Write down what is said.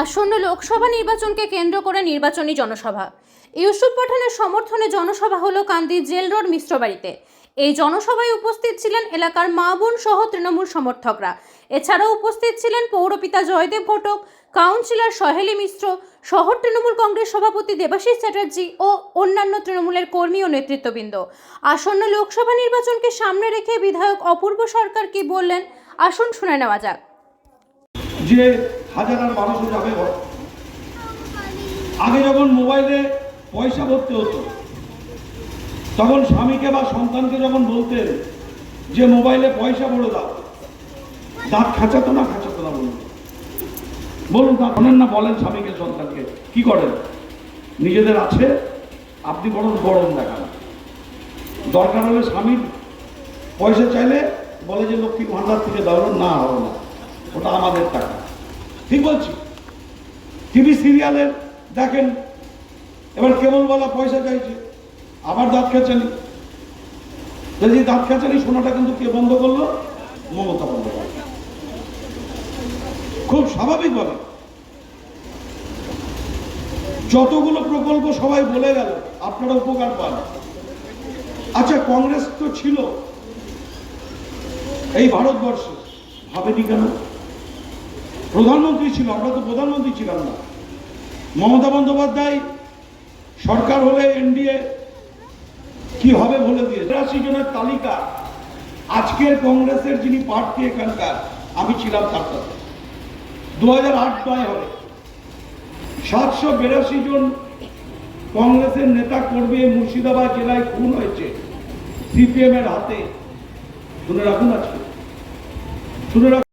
আসন্ন লোকসভা নির্বাচনকে কেন্দ্র করে নির্বাচনী জনসভা। ইউসুফ পাঠানের সমর্থনে জনসভা হলো কান্দি জেল রোড মিশ্র বাড়িতে। এই জনসভায় উপস্থিত ছিলেন এলাকার মা বোন সহ তৃণমূল সমর্থকরা। এছাড়াও উপস্থিত ছিলেন পৌরপিতা জয়দেব ঘটক কাউন্সিলর সহেলি মিশ্র, শহর তৃণমূল কংগ্রেস সভাপতি দেবাশিস চ্যাটার্জি ও অন্যান্য তৃণমূলের কর্মী ও নেতৃত্ববৃন্দ। আসন্ন লোকসভা নির্বাচনকে সামনে রেখে বিধায়ক অপূর্ব সরকার কি বললেন আসুন শুনে নেওয়া যাক। যে হাজার বারোশো যাবে আগে যখন মোবাইলে পয়সা ভরতে হতো, তখন স্বামীকে বা সন্তানকে যখন বলতেন যে মোবাইলে পয়সা ভরে দাও, দাঁত খাঁচাতো না খাঁচাতো না বলুন? বলুন তা শোনেন না, বলেন স্বামীকে, সন্তানকে, কি করেন? নিজেদের আছে? আপনি বরং গরম দেখান। দরকার হলে স্বামীর পয়সা চাইলে বলে যে লক্ষ্মী ভান্ডার থেকে দাও না, হবে না। ওটা আমাদের টাকা। ঠিক বলছি? টিভি সিরিয়ালের দেখেন, এবার কেবলওয়ালা পয়সা চাইছে। আবার দাঁত খেঁচানি। যদি দাঁত খেঁচানি শোনাটা কিন্তু কে বন্ধ করল? মমতা বন্দ্যোপাধ্যায়। খুব স্বাভাবিকভাবে। যতগুলো প্রকল্প সবাই বলে গেল, আপনারা উপকার পান। আচ্ছা কংগ্রেস তো ছিল। এই ভারতবর্ষে ভাবেনি কেন? প্রধানমন্ত্রী ছিল, আমরা তো প্রধানমন্ত্রী ছিলাম না। মমতা বন্দ্যোপাধ্যায় সরকার হলে এনডিএ কি হবে বলে দিয়ে বিরাশি জনের তালিকা আজকের কংগ্রেসের যিনি প্রার্থী এখানকার, আমি ছিলাম তার সাথে দু হাজার আট নয় হবে। সাতশো বিরাশি জন কংগ্রেসের নেতা কর্মী মুর্শিদাবাদ জেলায় খুন হয়েছে সিপিএম এর হাতে। শুনে রাখুন আজকে। শুনে রাখুন